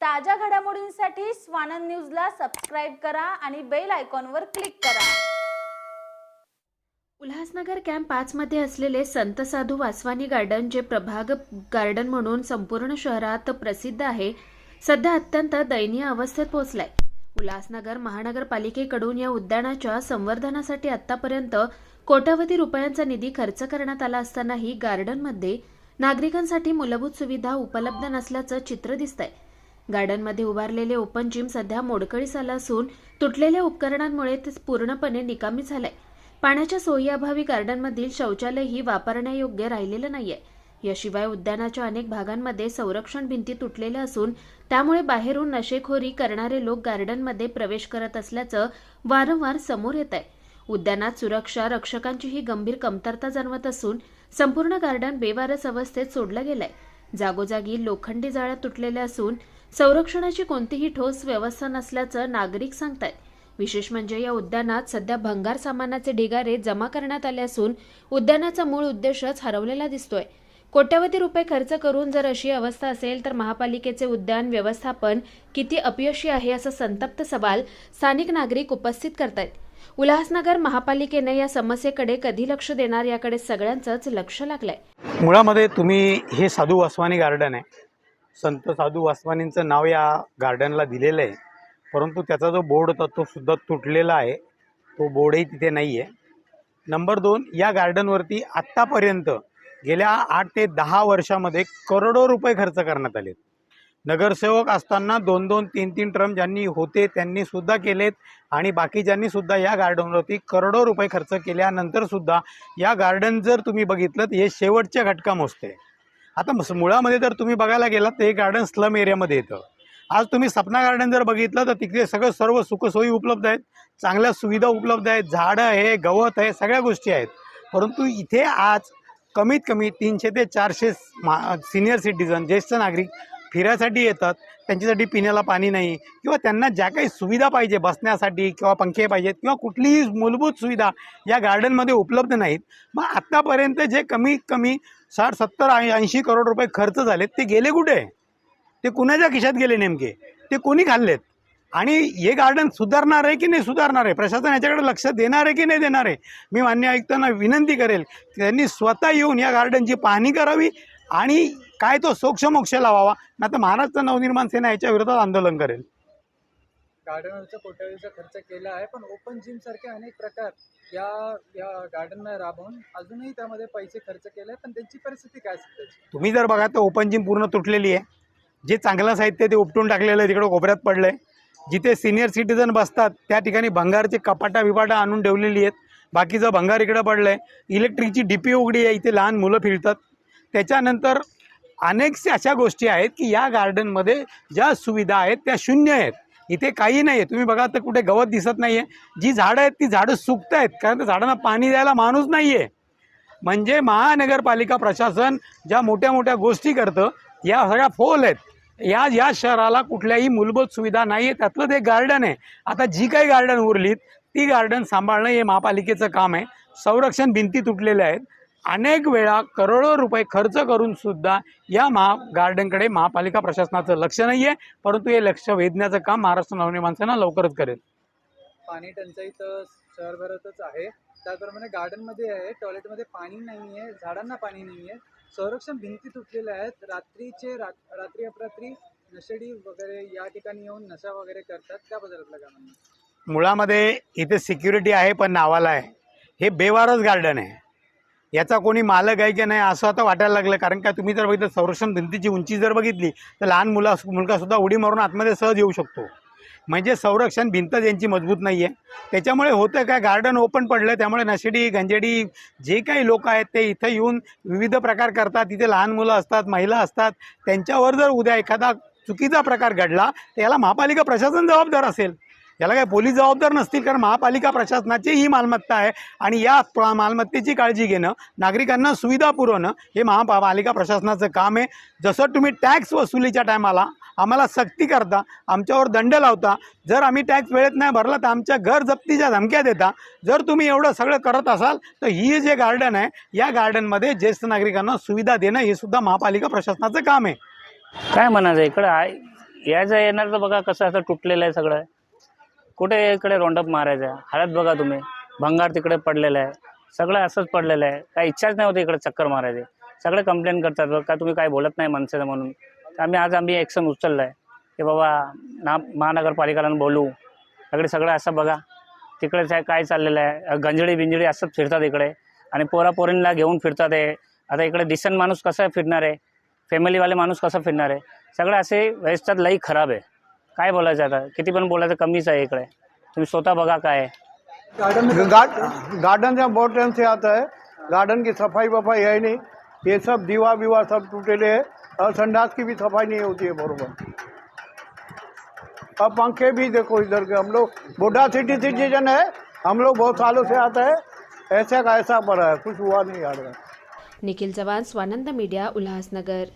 ताज्या घडामोडींसाठी स्वानंद न्यूजला सबस्क्राईब करा आणि बेल आयकॉनवर क्लिक करा. उल्हासनगर कॅम्प पाचमध्ये असलेले संत साधू वासवानी गार्डन जे प्रभाग गार्डन म्हणून संपूर्ण शहरात प्रसिद्ध आहे सध्या अत्यंत दयनीय अवस्थेत पोहोचलाय. उल्हासनगर महानगरपालिकेकडून या उद्यानाच्या संवर्धनासाठी आतापर्यंत कोट्यावधी रुपयांचा निधी खर्च करण्यात आला असतानाही गार्डनमध्ये नागरिकांसाठी मूलभूत सुविधा उपलब्ध नसल्याचं चित्र दिसतंय. गार्डनमध्ये उभारलेले ओपन जिम सध्या मोडकळीस आलं असून तुटलेल्या उपकरणांमुळे ते पूर्णपणे निकामी झालंय. पाण्याच्या सोयीअभावी गार्डनमधील शौचालयही वापरण्यायोग्य राहिलेलं नाहीये. याशिवाय उद्यानाच्या अनेक भागांमध्ये संरक्षण भिंती तुटलेल्या असून त्यामुळे बाहेरून नशेखोरी करणारे लोक गार्डनमध्ये प्रवेश करत असल्याचं वारंवार समोर येत आहे उद्यानात सुरक्षा रक्षकांचीही गंभीर कमतरता जाणवत असून संपूर्ण गार्डन बेवारस अवस्थेत सोडलं गेलंय. जागोजागी लोखंडी जाळ्या तुटलेल्या असून संरक्षणाची कोणतीही ठोस व्यवस्था नसल्याचं नागरिक सांगतात विशेष म्हणजे या उद्यानात सध्या भंगार सामानाचे ढिगारे जमा करण्यात आले असून उद्यानाचा मूळ उद्देशच हरवलेला दिसतोय. कोट्यवधी रुपये खर्च करून जर अशी अवस्था असेल तर महापालिकेचे उद्यान व्यवस्थापन किती अपयशी आहे असा संतप्त सवाल स्थानिक नागरिक उपस्थित करतायत. उल्हासनगर महापालिकेने या समस्येकडे कधी लक्ष देणार याकडे सगळ्यांचंच लक्ष लागलंय. मुळामध्ये तुम्ही हे साधू वासवानी गार्डन आहे. संत साधू वासवानींचं नाव या गार्डनला दिलेलं आहे. परंतु त्याचा जो बोर्ड होता तो सुद्धा तुटलेला आहे. तो बोर्डही तिथे नाही आहे नंबर दोन या गार्डनवरती आत्तापर्यंत गेल्या आठ ते दहा वर्षामध्ये करोडो रुपये खर्च करण्यात आले नगरसेवक असताना दोन दोन तीन तीन ट्रम ज्यांनी होते त्यांनी सुद्धा केलेत आणि बाकीच्यांनी सुद्धा या गार्डनवरती करोडो रुपये खर्च केल्यानंतर सुद्धा या गार्डन जर तुम्ही बघितलं हे शेवटच्या घटका मोजते आता मुळामध्ये जर तुम्ही बघायला गेलात तर हे गार्डन स्लम एरियामध्ये येतं. आज तुम्ही सपना गार्डन जर बघितलं तर तिकडे सगळं सर्व सुखसोयी उपलब्ध आहेत. चांगल्या सुविधा उपलब्ध आहेत. झाडं आहे गवत आहे सगळ्या गोष्टी आहेत. परंतु इथे आज कमीत कमी तीनशे ते चारशे मा सिनियर सिटीजन ज्येष्ठ नागरिक फिरायसाठी येतात त्यांच्यासाठी पिण्याला पाणी नाही किंवा त्यांना ज्या काही सुविधा पाहिजे बसण्यासाठी किंवा पंखे पाहिजेत किंवा कुठलीही मूलभूत सुविधा या गार्डनमध्ये उपलब्ध नाहीत. मग आत्तापर्यंत जे कमीत कमी साठ सत्तर ऐंशी करोड रुपये खर्च झालेत ते गेले कुठे? ते कुणाच्या खिशात गेले नेमके? ते कोणी खाल्लेत? आणि हे गार्डन सुधारणार आहे की नाही सुधारणार आहे? प्रशासन याच्याकडे लक्ष देणार आहे की नाही देणार आहे? मी मान्य आयुक्तांना विनंती करेल की त्यांनी स्वतः येऊन या गार्डनची पाहणी करावी आणि काय तो सोक्षमोक्ष लावावा? नाही तर महाराष्ट्र नवनिर्माण सेना याच्या विरोधात आंदोलन करेल. गार्डनवरचा कोट्यावधीचा खर्च केला आहे पण ओपन जिम सारखे अनेक प्रकार या या गार्डनमध्ये राबवून अजूनही त्यामध्ये पैसे खर्च केले पण त्यांची परिस्थिती काय सध्याची तुम्ही जर बघा तर ओपन जिम पूर्ण तुटलेली आहे. जे चांगलं साहित्य ते उपटून टाकलेलं आहे तिकडं कोपऱ्यात पडलं आहे जिथे सिनियर सिटीजन बसतात त्या ठिकाणी भंगारचे कपाटा बिपाटा आणून ठेवलेली आहेत. बाकीचं भंगार इकडं पडलं आहे इलेक्ट्रिकची डी पी उघडी आहे इथे लहान मुलं फिरतात. त्याच्यानंतर अनेकशा अशा गोष्टी आहेत की या गार्डनमध्ये ज्या सुविधा आहेत त्या शून्य आहेत. इथे काही नाही आहे तुम्ही बघा तर कुठे गवत दिसत नाही आहे जी झाडं आहेत ती झाडं सुकत आहेत. कारण त्या झाडांना पाणी द्यायला माणूस नाही आहे म्हणजे महानगरपालिका प्रशासन ज्या मोठ्या मोठ्या गोष्टी करतं या सगळ्या फोल आहेत. या या शहराला कुठल्याही मूलभूत सुविधा नाही आहे त्यातलं ते गार्डन आहे. आता जी काही गार्डन उरलीत ती गार्डन सांभाळणं हे महापालिकेचं काम आहे. संरक्षण भिंती तुटलेल्या आहेत. अनेक वेळा करोडो रुपये खर्च करून सुद्धा या महा गार्डनकडे महापालिका प्रशासनाचं लक्ष नाही आहे परंतु हे लक्ष वेधण्याचं काम महाराष्ट्र नवनिर्माण सेना लवकरच करेल. पाणी टंचाई तर शहरभरातच आहे. त्याचप्रमाणे गार्डनमध्ये आहे टॉयलेटमध्ये पाणी नाही आहे झाडांना पाणी नाही आहे संरक्षण भिंती तुटलेल्या आहेत. रात्रीचे रात रात्री अपरात्री नशेडी वगैरे या ठिकाणी येऊन नशा वगैरे करतात. त्याबद्दल आपलं काय म्हणणं? आहे? मुळामध्ये इथे सिक्युरिटी आहे पण नावाला आहे. हे बेवारस गार्डन आहे. याचा कोणी मालक आहे की नाही असं आता वाटायला लागलं. कारण का तुम्ही जर बघितलं संरक्षण भिंतीची उंची जर बघितली तर लहान मुला मुलगासुद्धा उडी मारून आतमध्ये सहज येऊ शकतो. म्हणजे संरक्षण भिंत यांची मजबूत नाही आहे त्याच्यामुळे होतं काय? गार्डन ओपन पडलं त्यामुळे नशेडी गंजेडी जे काही लोक आहेत ते इथं येऊन विविध प्रकार करतात. तिथे लहान मुलं असतात महिला असतात. त्यांच्यावर जर उद्या एखादा चुकीचा प्रकार घडला तर याला महापालिका प्रशासन जबाबदार असेल. याला काय पोलीस जबाबदार नसतील कारण महापालिका प्रशासनाची ही मालमत्ता आहे. आणि या मालमत्तेची काळजी घेणं नागरिकांना सुविधा पुरवणं हे महापालिका प्रशासनाचं काम आहे. जसं तुम्ही टॅक्स वसुलीच्या टायमाला आम्हाला सक्ती करता आमच्यावर दंड लावता जर आम्ही टॅक्स वेळेत नाही भरला तर आमच्या घर जप्तीच्या धमक्या देता. जर तुम्ही एवढं सगळं करत असाल तर ही जे गार्डन आहे या गार्डनमध्ये ज्येष्ठ नागरिकांना सुविधा देणं हे सुद्धा महापालिका प्रशासनाचं काम आहे. काय म्हणायचं इकडं? आहे यायचं येणार तर बघा कसं असं तुटलेलं आहे सगळं. कुठे इकडे रोंडप मारायचं आहे हळद बघा तुम्ही. भंगार तिकडे पडलेलं आहे. सगळं असंच पडलेलं आहे. काही इच्छाच नाही होती इकडे चक्कर मारायची. सगळे कंप्लेंट करतात बघ. का तुम्ही काय बोलत नाही माणसाचं म्हणून? तर आम्ही आज आम्ही ॲक्शन उचललं आहे की बाबा ना महानगरपालिकाला बोलू. सगळे सगळं असं बघा. तिकडे काय काय चाललेलं आहे. गंजडी बिंजडी असंच फिरतात इकडे. आणि पोरापोरींना घेऊन फिरतात आहे आता इकडे दिसन माणूस कसं फिरणार आहे? फॅमिलीवाले माणूस कसं फिरणार आहे? सगळं असे व्यवस्थात लई खराब आहे. काय बोलायचं आता? किती पण बोलायचं कमीच आहे इकडे. तुम्ही स्वतः बघा काय आहे. गार्डन गार्डन बहुत टाइम से आता है गार्डन की सफ़ाई वफाई है नहीं. ये सब दीवार विवार सब टूटेले है और संडास की भी सफ़ाई नहीं होती है बरोबर. अब पंखे भी देखो इधर के हम लोग बुढ़ा सिटी सिटीजन है. हम लोग बहुत सालों से आता है. ऐसा का ऐसा पड़ा है कुछ हुआ नहीं आ यार निखिल चव्हाण स्वानंद मीडिया उल्हासनगर।